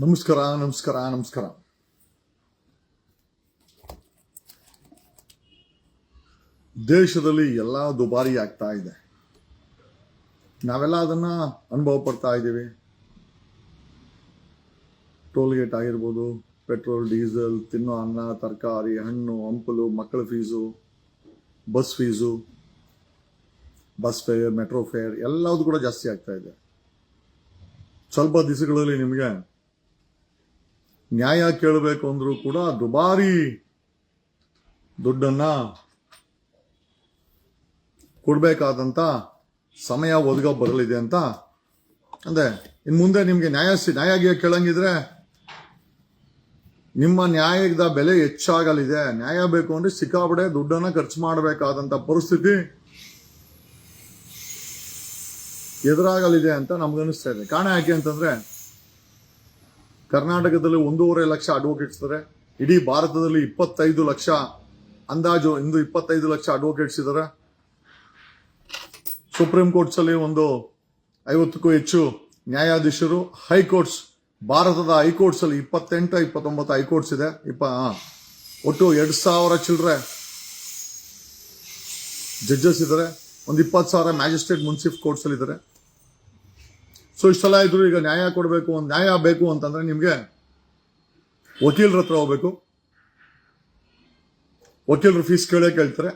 ನಮಸ್ಕಾರ ನಮಸ್ಕಾರ ನಮಸ್ಕಾರ. ದೇಶದಲ್ಲಿ ಎಲ್ಲ ದುಬಾರಿ ಆಗ್ತಾ ಇದೆ. ನಾವೆಲ್ಲ ಅದನ್ನ ಅನುಭವ ಪಡ್ತಾ ಇದ್ದೀವಿ. ಟೋಲ್ ಗೇಟ್ ಆಗಿರ್ಬೋದು, ಪೆಟ್ರೋಲ್, ಡೀಸೆಲ್, ತಿನ್ನೋ ಅನ್ನ, ತರಕಾರಿ, ಹಣ್ಣು, ಹಂಪಲು, ಮಕ್ಕಳ fees, bus fees, bus fare, metro fare, ಎಲ್ಲದು ಕೂಡ ಜಾಸ್ತಿ ಆಗ್ತಾ ಇದೆ. ಸ್ವಲ್ಪ ದಿವಸಗಳಲ್ಲಿ ನಿಮಗೆ ನ್ಯಾಯ ಕೇಳಬೇಕು ಅಂದ್ರೂ ಕೂಡ ದುಬಾರಿ ದುಡ್ಡನ್ನು ಕೊಡಬೇಕಾದಂಥ ಸಮಯ ಒದಗ ಬರಲಿದೆ ಅಂತ ಅಂದ್ರೆ ಇನ್ನು ಮುಂದೆ ನಿಮಗೆ ನ್ಯಾಯ ನ್ಯಾಯ ಕೇಳಂಗಿದ್ರೆ ನಿಮ್ಮ ನ್ಯಾಯದ ಬೆಲೆ ಹೆಚ್ಚಾಗಲಿದೆ. ನ್ಯಾಯ ಬೇಕು ಅಂದ್ರೆ ಸಿಕ್ಕಾಪಡೆ ದುಡ್ಡನ್ನ ಖರ್ಚು ಮಾಡಬೇಕಾದಂತ ಪರಿಸ್ಥಿತಿ ಎದುರಾಗಲಿದೆ ಅಂತ ನಮ್ಗನಿಸ್ತಾ ಇದೆ. ಕಾರಣ ಯಾಕೆ ಅಂತಂದ್ರೆ ಕರ್ನಾಟಕದಲ್ಲಿ ಒಂದೂವರೆ ಲಕ್ಷ ಅಡ್ವೊಕೇಟ್ಸ್ ಇದ್ದಾರೆ ಇಡೀ ಭಾರತದಲ್ಲಿ ಇಪ್ಪತ್ತೈದು ಲಕ್ಷ ಅಂದಾಜು ಇಂದು ಇಪ್ಪತ್ತೈದು ಲಕ್ಷ ಅಡ್ವೊಕೇಟ್ಸ್ ಇದ್ದಾರೆ ಸುಪ್ರೀಂ ಕೋರ್ಟ್ಸ್ ಅಲ್ಲಿ ಒಂದು ಐವತ್ತಕ್ಕೂ ಹೆಚ್ಚು ನ್ಯಾಯಾಧೀಶರು, ಹೈಕೋರ್ಟ್ಸ್, ಭಾರತದ ಹೈಕೋರ್ಟ್ಸ್ ಅಲ್ಲಿ ಇಪ್ಪತ್ತೆಂಟು, ಇಪ್ಪತ್ತೊಂಬತ್ತು ಹೈಕೋರ್ಟ್ಸ್ ಇದೆ. ಇಪ್ಪ ಒಟ್ಟು ಎರಡು ಸಾವಿರ ಚಿಲ್ಲರೆ ಜಡ್ಜಸ್ ಇದ್ದಾರೆ ಒಂದು ಇಪ್ಪತ್ತು ಸಾವಿರ ಮ್ಯಾಜಿಸ್ಟ್ರೇಟ್ ಮುನ್ಸಿಫ್ ಕೋರ್ಟ್ಸ್ ಅಲ್ಲಿ ಇದ್ದಾರೆ ಸೊ ಇಷ್ಟೆಲ್ಲ ಇದ್ರು ಈಗ ನ್ಯಾಯ ಕೊಡಬೇಕು ಒಂದು ನ್ಯಾಯ ಬೇಕು ಅಂತಂದ್ರೆ ನಿಮಗೆ ವಕೀಲರ ಹತ್ರ ಹೋಗ್ಬೇಕು. ವಕೀಲರು ಫೀಸ್ ಕೇಳೇ ಕೇಳ್ತಾರೆ.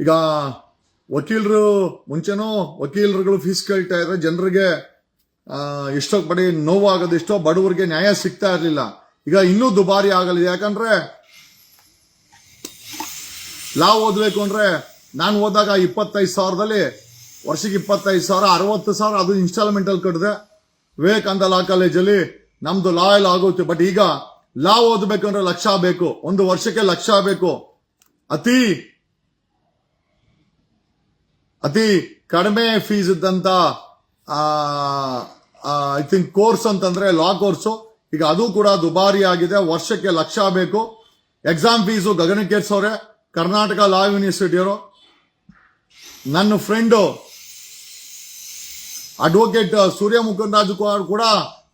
ಈಗ ವಕೀಲರು ಮುಂಚೆನೋ ವಕೀಲರುಗಳು ಫೀಸ್ ಕೇಳ್ತಾ ಇದ್ರೆ ಜನರಿಗೆ ಎಷ್ಟೋ ಬಡಿ ನೋವಾಗೋದು, ಎಷ್ಟೋ ಬಡವರಿಗೆ ನ್ಯಾಯ ಸಿಗ್ತಾ ಇರಲಿಲ್ಲ. ಈಗ ಇನ್ನೂ ದುಬಾರಿ ಆಗಲಿದೆ. ಯಾಕಂದ್ರೆ ಲಾ ಓದಬೇಕು ಅಂದ್ರೆ ನಾನು ಓದಾಗ ಇಪ್ಪತ್ತೈದು ಸಾವಿರದಲ್ಲಿ ವರ್ಷಕ್ಕೆ ಇಪ್ಪತ್ತೈದು ಸಾವಿರ, ಅರವತ್ತು ಸಾವಿರ ಅದು ಇನ್ಸ್ಟಾಲ್ಮೆಂಟ್ ಅಲ್ಲಿ ಕಟ್ಟಿದೆ. ವಿವೇಕಾನಂದ ಲಾ ಕಾಲೇಜಲ್ಲಿ ನಮ್ದು ಲಾ ಎಲ್ಲ ಆಗುತ್ತೆ ಬಟ್ ಈಗ ಲಾ ಓದಬೇಕಂದ್ರೆ ಲಕ್ಷ ಬೇಕು. ಒಂದು ವರ್ಷಕ್ಕೆ ಲಕ್ಷ ಬೇಕು. ಅತಿ ಅತಿ ಕಡಿಮೆ ಫೀಸ್ ಇದ್ದಂತ ಐ ಥಿಂಕ್ ಕೋರ್ಸ್ ಅಂತಂದ್ರೆ ಲಾ ಕೋರ್ಸು ಈಗ ಅದು ಕೂಡ ದುಬಾರಿ ಆಗಿದೆ ವರ್ಷಕ್ಕೆ ಲಕ್ಷ ಬೇಕು. ಎಕ್ಸಾಮ್ ಫೀಸು ಗಗನಕ್ಕೇರ್ಸೋರೆ ಕರ್ನಾಟಕ ಲಾ ಯೂನಿವರ್ಸಿಟಿಯವರು ನನ್ನ ಫ್ರೆಂಡು ಅಡ್ವೊಕೇಟ್ ಸೂರ್ಯ ಮುಕುಂದ್ ರಾಜು ಕುಮಾರ್ ಕೂಡ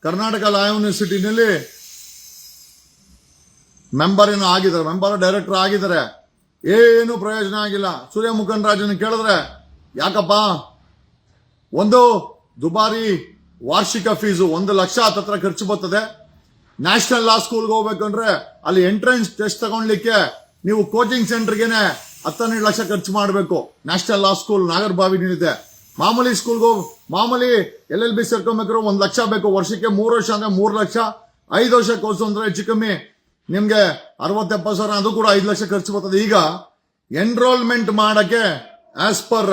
ಕರ್ನಾಟಕ ಲಾ ಯೂನಿವರ್ಸಿಟಿನಲ್ಲಿ ಮೆಂಬರ್ ಏನೋ ಆಗಿದ್ದಾರೆ. ಮೆಂಬರ್ ಡೈರೆಕ್ಟರ್ ಆಗಿದ್ದಾರೆ. ಏನು ಪ್ರಯೋಜನ ಆಗಿಲ್ಲ. ಸೂರ್ಯ ಮುಕುಂದ್ ರಾಜನ್ ಕೇಳಿದ್ರೆ, ಯಾಕಪ್ಪ? ಒಂದು ದುಬಾರಿ ವಾರ್ಷಿಕ ಫೀಸು ಒಂದು ಲಕ್ಷ ಹತ್ತತ್ರ ಖರ್ಚು ಬರ್ತದೆ. ನ್ಯಾಷನಲ್ ಲಾ ಸ್ಕೂಲ್ಗೆ ಹೋಗ್ಬೇಕಂದ್ರೆ ಅಲ್ಲಿ ಎಂಟ್ರೆನ್ಸ್ ಟೆಸ್ಟ್ ತಗೊಳ್ಲಿಕ್ಕೆ ನೀವು ಕೋಚಿಂಗ್ ಸೆಂಟರ್ಗೆನೆ ಹತ್ತನ್ನೆರಡು ಲಕ್ಷ ಖರ್ಚು ಮಾಡಬೇಕು. ನ್ಯಾಷನಲ್ ಲಾ ಸ್ಕೂಲ್ ನಾಗರಬಾವಿನಿದೆ ಮಾಮೂಲಿ ಸ್ಕೂಲ್ಗೂ ಮಾಮೂಲಿ ಎಲ್ ಎಲ್ ಬಿ ಸೇರ್ಕೊಬೇಕಾದ್ರೆ ಒಂದು ಲಕ್ಷ ಬೇಕು. ವರ್ಷಕ್ಕೆ ಮೂರು ವರ್ಷ ಅಂದ್ರೆ ಮೂರು ಲಕ್ಷ. ಐದು ವರ್ಷ ಕೋರ್ಸು ಅಂದ್ರೆ ಹೆಚ್ಚು ಕಮ್ಮಿ ನಿಮ್ಗೆ ಅರವತ್ತೆಪ್ಪತ್ತು ಸಾವಿರ ಅದು ಕೂಡ ಐದು ಲಕ್ಷ ಖರ್ಚು ಬರ್ತದೆ. ಈಗ ಎನ್ರೋಲ್ಮೆಂಟ್ ಮಾಡಕ್ಕೆ ಆಸ್ ಪರ್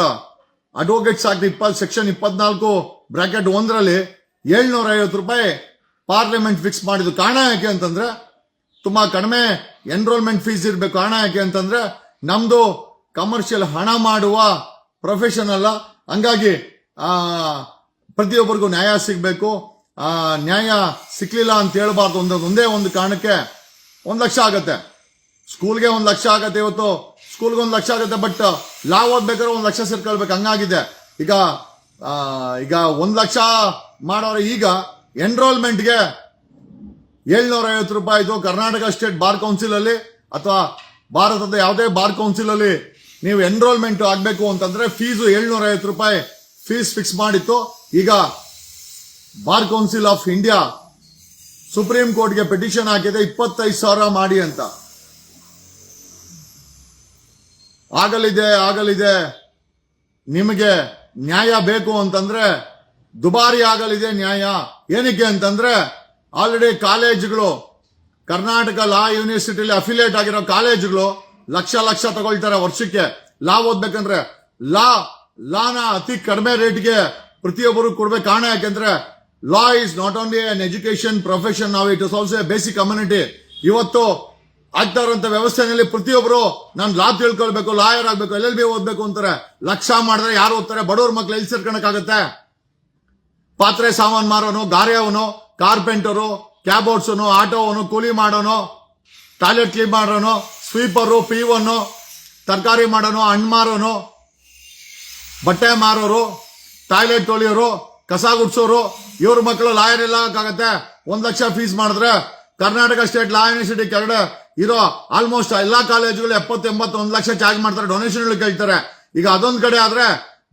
ಅಡ್ವೊಕೇಟ್ಸ್ ಆಕ್ಟ್ ಇಪ್ಪತ್ತು ಸೆಕ್ಷನ್ ಇಪ್ಪತ್ನಾಲ್ಕು ಬ್ರಾಕೆಟ್ ಒಂದರಲ್ಲಿ ಏಳ್ನೂರ ಐವತ್ತು ರೂಪಾಯಿ ಪಾರ್ಲಿಮೆಂಟ್ ಫಿಕ್ಸ್ ಮಾಡಿದ್ದು. ಕಾರಣ ಯಾಕೆ ಅಂತಂದ್ರೆ ತುಂಬಾ ಕಡಿಮೆ ಎನ್ರೋಲ್ಮೆಂಟ್ ಫೀಸ್ ಇರಬೇಕು. ಕಾರಣ ಯಾಕೆ ಅಂತಂದ್ರೆ ನಮ್ದು ಕಮರ್ಷಿಯಲ್ ಹಣ ಮಾಡುವ ಪ್ರೊಫೆಷನ್ ಅಲ್ಲ ಹಂಗಾಗಿ, ಆ, ಪ್ರತಿಯೊಬ್ಬರಿಗೂ ನ್ಯಾಯ ಸಿಗಬೇಕು. ಆ, ನ್ಯಾಯ ಸಿಕ್ಲಿಲ್ಲ ಅಂತ ಹೇಳ್ಬಾರ್ದು ಒಂದು ಒಂದೇ ಒಂದು ಕಾರಣಕ್ಕೆ ಒಂದು ಲಕ್ಷ ಆಗತ್ತೆ. ಸ್ಕೂಲ್ಗೆ ಒಂದು ಲಕ್ಷ ಆಗತ್ತೆ ಇವತ್ತು. ಸ್ಕೂಲ್ಗೆ ಒಂದು ಲಕ್ಷ ಆಗುತ್ತೆ, ಬಟ್ ಲಾ ಓದ್ಬೇಕಾದ್ರೆ ಒಂದು ಲಕ್ಷ ಸೇರ್ಕೊಳ್ಬೇಕು. ಹಂಗಾಗಿದೆ. ಈಗ ಈಗ ಒಂದು ಲಕ್ಷ ಮಾಡೋರು ಈಗ ಎನ್ರೋಲ್ಮೆಂಟ್ಗೆ ಏಳ್ನೂರ ಐವತ್ತು ರೂಪಾಯಿ ಕರ್ನಾಟಕ ಸ್ಟೇಟ್ ಬಾರ್ ಕೌನ್ಸಿಲ್ ಅಲ್ಲಿ ಅಥವಾ ಭಾರತದ ಯಾವುದೇ ಬಾರ್ ಕೌನ್ಸಿಲ್ ಅಲ್ಲಿ ನೀವು ಎನ್ರೋಲ್ಮೆಂಟ್ ಆಗಬೇಕು ಅಂತಂದ್ರೆ ಫೀಸು ಏಳ್ನೂರ ಐವತ್ತು ರೂಪಾಯಿ ಫೀಸ್ ಫಿಕ್ಸ್ ಮಾಡಿತ್ತು. ಈಗ bar council of India supreme ಕೋರ್ಟ್ಗೆ ಪಿಟಿಷನ್ ಹಾಕಿದೆ, ಇಪ್ಪತ್ತೈದು ಸಾವಿರ ಮಾಡಿ ಅಂತ. ಆಗಲಿದೆ ಆಗಲಿದೆ. ನಿಮಗೆ ನ್ಯಾಯ ಬೇಕು ಅಂತಂದ್ರೆ ದುಬಾರಿ ಆಗಲಿದೆ ನ್ಯಾಯ. ಏನಕ್ಕೆ ಅಂತಂದ್ರೆ ಆಲ್ರೆಡಿ ಕಾಲೇಜುಗಳು, ಕರ್ನಾಟಕ ಲಾ ಯೂನಿವರ್ಸಿಟಿಲಿ ಅಫಿಲಿಯೇಟ್ ಆಗಿರೋ ಕಾಲೇಜುಗಳು ಲಕ್ಷ ಲಕ್ಷ ತಗೊಳ್ತಾರೆ ವರ್ಷಕ್ಕೆ. ಲಾ ಓದ್ಬೇಕಂದ್ರೆ ಲಾ, ಲಾನ ಅತಿ ಕಡಿಮೆ ರೇಟ್ಗೆ ಪ್ರತಿಯೊಬ್ಬರು ಕೊಡ್ಬೇಕು. ಕಾರಣ ಯಾಕೆಂದ್ರೆ law is not only an education profession. ನಾವು it is also a basic community. ಇವತ್ತು ಆಗ್ತಾ ಇರುವಂತ ವ್ಯವಸ್ಥೆನಲ್ಲಿ ಪ್ರತಿಯೊಬ್ಬರು ನಾನು ಲಾ ತಿಳ್ಕೊಳ್ಬೇಕು, ಲಾಯರ್ ಆಗ್ಬೇಕು, ಎಲ್ ಬಿ ಓದ್ಬೇಕು ಅಂತಾರೆ. ಲಕ್ಷ ಮಾಡಿದ್ರೆ ಯಾರು ಓದ್ತಾರೆ? ಬಡವ್ರ ಮಕ್ಳು ಎಲ್ಲಿ ಸೇರ್ಕೊಳಕಾಗತ್ತೆ ಪಾತ್ರೆ ಸಾಮಾನು ಮಾರೋನು, ಗಾರೆಯವನು, ಕಾರ್ಪೆಂಟರು ಕ್ಯಾಬ್ ಓಡ್ಸೋನು ಆಟೋವನು, ಕೂಲಿ ಮಾಡೋನು, ಟಾಯ್ಲೆಟ್ ಕ್ಲೀನ್ ಮಾಡೋನು ಸ್ವೀಪರು, ಪೀವನು, ತರಕಾರಿ ಮಾಡೋನು, ಹಣ್ಣು ಮಾರೋನು, ಬಟ್ಟೆ ಮಾರೋರು, ಟಾಯ್ಲೆಟ್ ತೊಳೆಯೋರು, ಕಸ ಗುಡ್ಸೋರು, ಇವ್ರ ಮಕ್ಕಳು ಲಾಯರ್ ಎಲ್ಲ ಆಗತ್ತೆ. ಒಂದ್ ಲಕ್ಷ ಫೀಸ್ ಮಾಡಿದ್ರೆ ಕರ್ನಾಟಕ ಸ್ಟೇಟ್ ಲಾ ಯೂನಿವರ್ಸಿಟಿ ಕೆಳಗಡೆ ಇರೋ ಆಲ್ಮೋಸ್ಟ್ ಎಲ್ಲಾ ಕಾಲೇಜುಗಳು ಎಪ್ಪತ್ತು ಎಂಬತ್ತು ಒಂದ್ ಲಕ್ಷ ಚಾರ್ಜ್ ಮಾಡ್ತಾರೆ. ಡೊನೇಷನ್ ಕೇಳ್ತಾರೆ. ಈಗ ಅದೊಂದ್ ಕಡೆ ಆದ್ರೆ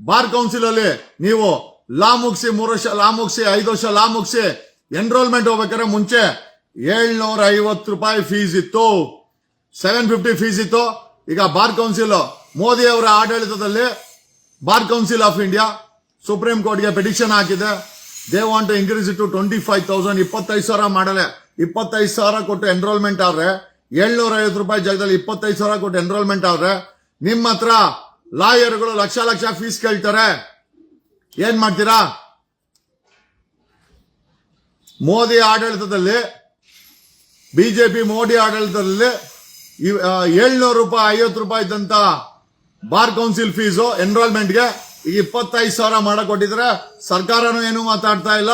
ಬಾರ್ ಕೌನ್ಸಿಲ್ ಅಲ್ಲಿ ನೀವು ಲಾ ಮುಗಿಸಿ ಮೂರು ವರ್ಷ, ಲಾ ಮುಗಿಸಿ ಐದು ವರ್ಷ ಲಾ ಮುಗಿಸಿ ಎನ್ರೋಲ್ಮೆಂಟ್ ಹೋಗ್ಬೇಕಾದ್ರೆ ಮುಂಚೆ ಏಳ್ನೂರ ಐವತ್ತು ರೂಪಾಯಿ ಫೀಸ್ ಇತ್ತು. ಸೆವೆನ್ ಫಿಫ್ಟಿ ಫೀಸ್ ಇತ್ತು. ಈಗ ಬಾರ್ ಕೌನ್ಸಿಲ್, ಮೋದಿ ಅವರ ಆಡಳಿತದಲ್ಲಿ bar council of India supreme ಕೋರ್ಟ್ಗೆ ಪಿಟಿಷನ್ ಹಾಕಿದೆ. They want to increase to twenty five thousand ಇಪ್ಪತ್ತೈದು ಸಾವಿರ ಮಾಡಲೆ. ಇಪ್ಪತ್ತೈದು ಸಾವಿರ ಕೊಟ್ಟು ಎನ್ರೋಲ್ಮೆಂಟ್ ಆದ್ರೆ ಏಳ್ನೂರ ಐವತ್ತು ರೂಪಾಯಿ ಜಾಗದಲ್ಲಿ ಇಪ್ಪತ್ತೈದು ಸಾವಿರ ಕೊಟ್ಟು ಎನ್ರೋಲ್ಮೆಂಟ್ ಆದ್ರೆ, ನಿಮ್ಮ ಹತ್ರ ಲಾಯರ್ಗಳು ಲಕ್ಷ ಲಕ್ಷ ಫೀಸ್ ಕೇಳ್ತಾರೆ. ಏನ್ ಮಾಡ್ತೀರಾ? ಮೋದಿ ಆಡಳಿತದಲ್ಲಿ, ಬಿಜೆಪಿ, ಮೋದಿ ಆಡಳಿತದಲ್ಲಿ ಏಳ್ನೂರು ರೂಪಾಯಿ, ಐವತ್ತು ರೂಪಾಯಿ ಇದ್ದಂತ ಬಾರ್ ಕೌನ್ಸಿಲ್ ಫೀಸು ಎನ್ರೋಲ್ಮೆಂಟ್ಗೆ ಈಗ ಇಪ್ಪತ್ತೈದು ಸಾವಿರ ಮಾಡಕ್ ಕೊಟ್ಟಿದ್ರೆ ಸರ್ಕಾರನೂ ಏನು ಮಾತಾಡ್ತಾ ಇಲ್ಲ.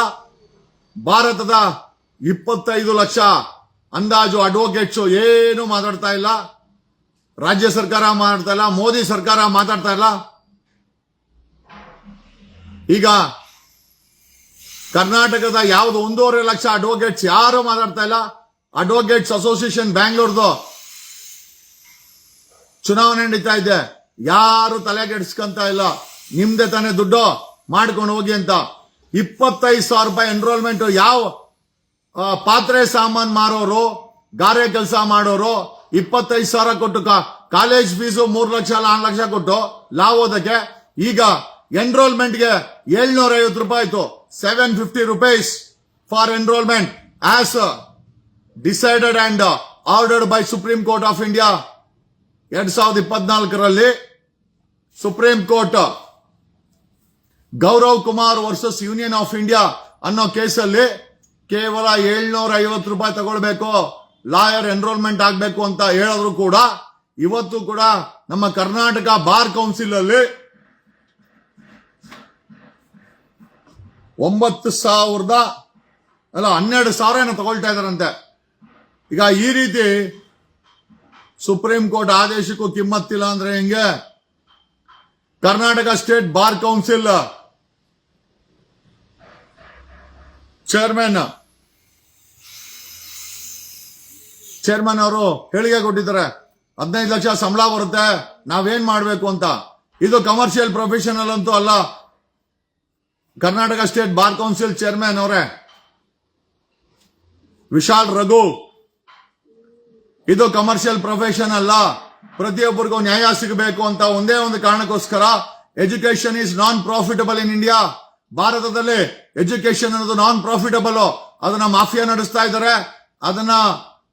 ಭಾರತದ ಇಪ್ಪತ್ತೈದು ಲಕ್ಷ ಅಂದಾಜು ಅಡ್ವೊಕೇಟ್ಸ್ ಏನು ಮಾತಾಡ್ತಾ ಇಲ್ಲ. ರಾಜ್ಯ ಸರ್ಕಾರ ಮಾತಾಡ್ತಾ ಇಲ್ಲ, ಮೋದಿ ಸರ್ಕಾರ ಮಾತಾಡ್ತಾ ಇಲ್ಲ. ಈಗ ಕರ್ನಾಟಕದ ಯಾವ್ದು ಒಂದೂವರೆ ಲಕ್ಷ ಅಡ್ವೊಕೇಟ್ಸ್ ಯಾರು ಮಾತಾಡ್ತಾ ಇಲ್ಲ. ಅಡ್ವೊಕೇಟ್ಸ್ ಅಸೋಸಿಯೇಷನ್ ಬ್ಯಾಂಗ್ಳೂರ್ದು ಚುನಾವಣೆ ನಡೀತಾ ಇದೆ. ಯಾರು ತಲೆ ಕೆಡಿಸ್ಕೊಂತ ಇಲ್ಲ. ನಿಮ್ದೆ ತಾನೇ ದುಡ್ಡು. ಮಾಡ್ಕೊಂಡು ಹೋಗಿ ಅಂತ. ಇಪ್ಪತ್ತೈದು ಸಾವಿರ ರೂಪಾಯಿ ಎನ್ರೋಲ್ಮೆಂಟ್ ಯಾವ ಪಾತ್ರೆ ಸಾಮಾನ್ ಮಾರೋರು, ಗಾರೆ ಕೆಲಸ ಮಾಡೋರು, ಇಪ್ಪತ್ತೈದು ಸಾವಿರ ಕೊಟ್ಟು ಕಾಲೇಜ್ ಫೀಸು ಮೂರು ಲಕ್ಷ, ನಾಲ್ಕು ಲಕ್ಷ ಕೊಟ್ಟು ಲಾವ್ ಓದಕ್ಕೆ. ಈಗ ಎನ್ರೋಲ್ಮೆಂಟ್ಗೆ ಏಳ್ನೂರ ಐವತ್ತು ರೂಪಾಯಿ ಆಯ್ತು. Seven fifty rupees for enrolment as decided and ordered by supreme court of India ಎರಡ್ ಸಾವಿರದ ಇಪ್ಪತ್ನಾಲ್ಕರಲ್ಲಿ supreme court Gaurav Kumar versus union of India ಅನ್ನೋ ಕೇಸಲ್ಲಿ ಕೇವಲ ಏಳ್ನೂರ ಐವತ್ತು ರೂಪಾಯಿ ತಗೊಳ್ಬೇಕು, ಲಾಯರ್ ಎನ್ರೋಲ್ಮೆಂಟ್ ಆಗಬೇಕು ಅಂತ ಹೇಳಿದ್ರು ಕೂಡ ಇವತ್ತು ಕೂಡ ನಮ್ಮ ಕರ್ನಾಟಕ ಬಾರ್ ಕೌನ್ಸಿಲ್ ಅಲ್ಲಿ ಒಂಬತ್ತು ಸಾವಿರದ, ಅಲ್ಲ ಹನ್ನೆರಡು ಸಾವಿರ ಏನೋ ತಗೊಳ್ತಾ ಇದಾರಂತೆ ಈಗ ಈ ರೀತಿ ಸುಪ್ರೀಂ ಕೋರ್ಟ್ ಆದೇಶಕ್ಕೂ ಕಿಮ್ಮತ್ತಿಲ್ಲ ಅಂದ್ರೆ ಹೆಂಗೆ? Karnataka state bar council. Chairman. Chairman ಅವರು ಹೇಳಿಕೆ ಕೊಟ್ಟಿದ್ದಾರೆ. ಹದಿನೈದು ಲಕ್ಷ ಸಂಬಳ ಬರುತ್ತೆ, ನಾವೇನ್ ಮಾಡಬೇಕು ಅಂತ. ಇದು ಕಮರ್ಷಿಯಲ್ ಪ್ರೊಫೆಷನಲ್ ಅಂತೂ ಅಲ್ಲ. Karnataka state bar council chairman ಅವರೇ. ವಿಶಾಲ್ ರಘು. ಇದು ಕಮರ್ಷಿಯಲ್ ಪ್ರೊಫೆಷನ್ ಅಲ್ಲ. ಪ್ರತಿಯೊಬ್ಬರಿಗೂ ನ್ಯಾಯ ಸಿಗಬೇಕು ಅಂತ ಒಂದೇ ಒಂದು ಕಾರಣಕ್ಕೋಸ್ಕರ education is non profitable in India ಭಾರತದಲ್ಲಿ ಎಜುಕೇಶನ್ ಅನ್ನೋದು ನಾನ್ ಪ್ರಾಫಿಟಬಲ್ ಅದನ್ನ ಮಾಫಿಯಾ ನಡೆಸ್ತಾ ಇದ್ದಾರೆ. ಅದನ್ನ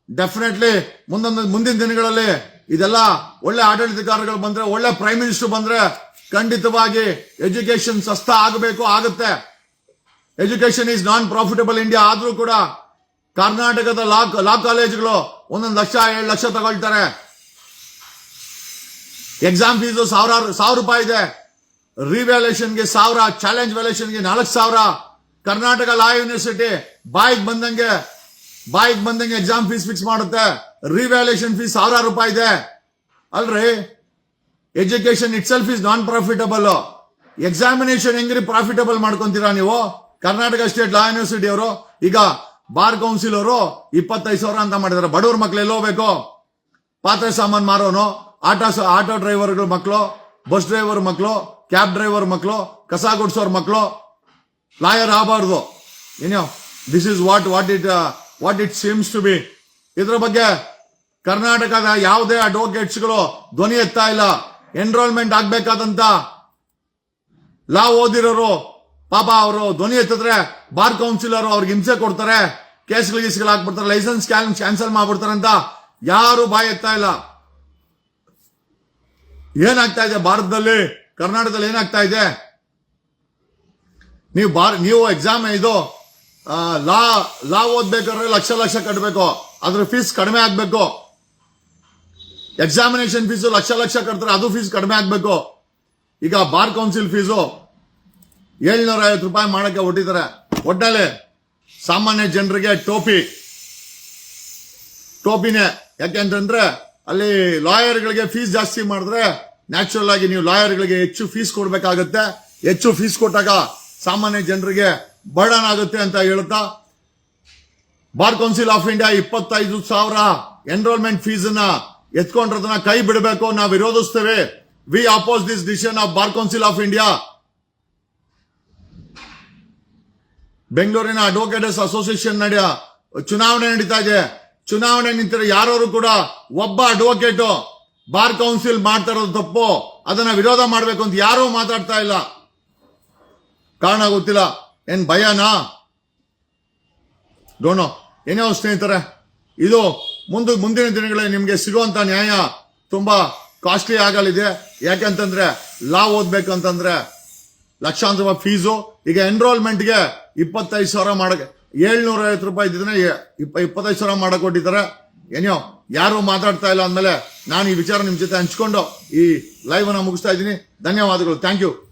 ಡೆಫಿನೆಟ್ಲಿ ಮುಂದೊಂದು, ಮುಂದಿನ ದಿನಗಳಲ್ಲಿ ಇದೆಲ್ಲ ಒಳ್ಳೆ ಆಡಳಿತಗಾರಗಳು ಬಂದ್ರೆ, ಒಳ್ಳೆ ಪ್ರೈಮ್ ಮಿನಿಸ್ಟರ್ ಬಂದ್ರೆ ಖಂಡಿತವಾಗಿ ಎಜುಕೇಶನ್ ಸಸ್ತ ಆಗಬೇಕು, ಆಗುತ್ತೆ. Education is non profitable India ಆದ್ರೂ ಕೂಡ ಕರ್ನಾಟಕದ ಲಾ ಲಾ ಕಾಲೇಜ್ಗಳು ಒಂದೊಂದು ಲಕ್ಷ, ಏಳು ಲಕ್ಷ ತಗೊಳ್ತಾರೆ. ಎಕ್ಸಾಮ್ ಫೀಸು ಸಾವಿರಾರು, ಸಾವಿರ ರೂಪಾಯಿ ಇದೆ. ರಿವ್ಯಾಲ್ಯೂಷನ್ಗೆ ಸಾವಿರ ಚಾಲೆಂಜ್ ವ್ಯಾಲ್ಯೂಷನ್ಗೆ ನಾಲ್ಕು ಸಾವಿರ. ಕರ್ನಾಟಕ ಲಾ ಯೂನಿವರ್ಸಿಟಿ ಬಾಯಿಗೆ ಬಂದಂಗೆ ಬಾಯಿಗೆ ಬಂದಂಗೆ ಎಕ್ಸಾಮ್ ಫೀಸ್ ಫಿಕ್ಸ್ ಮಾಡುತ್ತೆ. ರಿವ್ಯಾಲ್ಯೂಷನ್ ಫೀಸ್ ಸಾವಿರಾರು ರೂಪಾಯಿ ಇದೆ. ಅಲ್ರಿ? Education itself is non profitable examination ಹೆಂಗ್ರಿ ಪ್ರಾಫಿಟಬಲ್ ಮಾಡ್ಕೊಂತೀರಾ ನೀವು? ಕರ್ನಾಟಕ ಸ್ಟೇಟ್ ಲಾ ಯೂನಿವರ್ಸಿಟಿ ಅವರು ಈಗ ಬಾರ್ ಕೌನ್ಸಿಲ್ ಅವರು ಇಪ್ಪತ್ತೈದು ಸಾವಿರ ಅಂತ ಮಾಡಿದಾರೆ. ಬಡವ್ರ ಮಕ್ಳು ಹೋಗ್ಬೇಕು? ಪಾತ್ರೆ ಸಾಮಾನು ಮಾರೋನು? ಆಟೋ ಆಟೋ ಡ್ರೈವರ್ಗಳ ಮಕ್ಕಳು ಬಸ್ ಡ್ರೈವರ್ ಮಕ್ಕಳು ಕ್ಯಾಬ್ ಡ್ರೈವರ್ ಮಕ್ಕಳು ಕಸ ಗುಡ್ಸೋರ್ ಮಕ್ಕಳು ಲಾಯರ್ ಆಗಬಾರ್ದು. ಏನೋ this is what what it what it seems to be ಇದ್ರ ಬಗ್ಗೆ ಕರ್ನಾಟಕದ ಯಾವುದೇ ಅಡ್ವೊಕೇಟ್ಸ್ಗಳು ಧ್ವನಿ ಎತ್ತಾ ಇಲ್ಲ. ಎನ್ರೋಲ್ಮೆಂಟ್ ಆಗ್ಬೇಕಾದಂತ ಲಾ ಓದಿರೋರು ಪಾಪ ಅವರು ಧ್ವನಿ ಎತ್ತಿದ್ರೆ ಬಾರ್ ಕೌನ್ಸಿಲರು ಅವ್ರಿಗೆ ಹಿಂಸೆ ಕೊಡ್ತಾರೆ, ಕೇಸ್ಗಳು ಗೀಸ್ಗಳು ಹಾಕ್ಬಿಡ್ತಾರೆ ಲೈಸೆನ್ಸ್ ಕ್ಯಾನ್ಸಲ್ ಮಾಡ್ಬಿಡ್ತಾರೆ ಅಂತ ಯಾರು ಬಾಯ್ ಎತ್ತಾ ಇಲ್ಲ. ಏನಾಗ್ತಾ ಇದೆ? ಭಾರತದಲ್ಲಿ, ಕರ್ನಾಟಕದಲ್ಲಿ ಏನಾಗ್ತಾ ಇದೆ? ನೀವು ಬಾರ್ ನೀವು ಎಕ್ಸಾಮ್ ಇದು ಲಾ ಲಾ ಓದ್ಬೇಕಾದ್ರೆ ಲಕ್ಷ ಲಕ್ಷ ಕಟ್ಟಬೇಕು ಅದ್ರ ಫೀಸ್ ಕಡಿಮೆ ಆಗ್ಬೇಕು. ಎಕ್ಸಾಮಿನೇಷನ್ ಫೀಸು ಲಕ್ಷ ಲಕ್ಷ ಕಟ್ತಾರೆ ಅದು ಫೀಸ್ ಕಡಿಮೆ ಆಗ್ಬೇಕು. ಈಗ ಬಾರ್ ಕೌನ್ಸಿಲ್ ಫೀಸು ಏಳ್ನೂರ ಐವತ್ತು ರೂಪಾಯಿ ಮಾಡಕ್ಕೆ ಹೊಟ್ಟಿದ್ದಾರೆ ಒಟ್ಟಲ್ಲಿ ಸಾಮಾನ್ಯ ಜನರಿಗೆ ಟೋಪಿ. ಟೋಪಿನೇ. ಯಾಕೆಂತಂದ್ರೆ ಅಲ್ಲಿ ಲಾಯರ್ಗಳಿಗೆ ಫೀಸ್ ಜಾಸ್ತಿ ಮಾಡಿದ್ರೆ ನ್ಯಾಚುರಲ್ ಆಗಿ ನೀವು ಲಾಯರ್ಗಳಿಗೆ ಹೆಚ್ಚು ಫೀಸ್ ಕೊಡಬೇಕಾಗತ್ತೆ. ಹೆಚ್ಚು ಫೀಸ್ ಕೊಟ್ಟಾಗ ಸಾಮಾನ್ಯ ಜನರಿಗೆ ಬರ್ಡನ್ ಆಗುತ್ತೆ ಅಂತ ಹೇಳ್ತಾ ಬಾರ್ ಕೌನ್ಸಿಲ್ ಆಫ್ ಇಂಡಿಯಾ ಇಪ್ಪತ್ತೈದು ಸಾವಿರ ಎನ್ರೋಲ್ಮೆಂಟ್ ಫೀಸ್ನ ಎತ್ಕೊಂಡಿರೋದನ್ನ ಕೈ ಬಿಡಬೇಕು. ನಾವು ವಿರೋಧಿಸ್ತೇವೆ. We oppose this decision of bar council of India ಬೆಂಗಳೂರಿನ ಅಡ್ವೊಕೇಟರ್ಸ್ ಅಸೋಸಿಯೇಷನ್ ನಡೆಯ ಚುನಾವಣೆ ನಡೀತಾ ಇದೆ. ಚುನಾವಣೆ ನಿಂತಿರೋ ಯಾರು ಕೂಡ ಒಬ್ಬ ಅಡ್ವೊಕೇಟ್ ಬಾರ್ ಕೌನ್ಸಿಲ್ ಮಾಡ್ತಾ ಇರೋದು ತಪ್ಪು. ಅದನ್ನ ವಿರೋಧ ಮಾಡಬೇಕು ಅಂತ ಯಾರೂ ಮಾತಾಡ್ತಾ ಇಲ್ಲ. ಕಾರಣ ಗೊತ್ತಿಲ್ಲ. ಏನ್ ಭಯನಾ? ಡೋಣೋ ಏನೇ ಸ್ನೇಹಿತರೆ, ಇದು ಮುಂದೆ ಮುಂದಿನ ದಿನಗಳಲ್ಲಿ ನಿಮಗೆ ಸಿಗುವಂತ ನ್ಯಾಯ ತುಂಬಾ ಕಾಸ್ಟ್ಲಿ ಆಗಲಿದೆ. ಯಾಕಂತಂದ್ರೆ ಲಾ ಓದ್ಬೇಕಂತಂದ್ರೆ ಲಕ್ಷಾಂತರ ರೂಪಾಯಿ ಫೀಸು. ಈಗ ಎನ್ರೋಲ್ಮೆಂಟ್ಗೆ ಇಪ್ಪತ್ತೈದು ಸಾವಿರ ಮಾಡಕ್ಕೆ ಏಳ್ನೂರ ಐವತ್ತು ರೂಪಾಯಿ ಇದ್ದಿದ್ರೆ ಇಪ್ಪ, ಇಪ್ಪತ್ತೈದು ಸಾವಿರ ಮಾಡಕ್ ಕೊಟ್ಟಿದ್ದಾರೆ. ಏನೋ ಯಾರು ಮಾತಾಡ್ತಾ ಇಲ್ಲ ಅಂದಮೇಲೆ ನಾನು ಈ ವಿಚಾರ ನಿಮ್ಮ ಜೊತೆ ಹಂಚ್ಕೊಂಡು ಈ ಲೈವ್ ಅನ್ನ ಮುಗಿಸ್ತಾ ಇದ್ದೀನಿ. ಧನ್ಯವಾದಗಳು. Thank you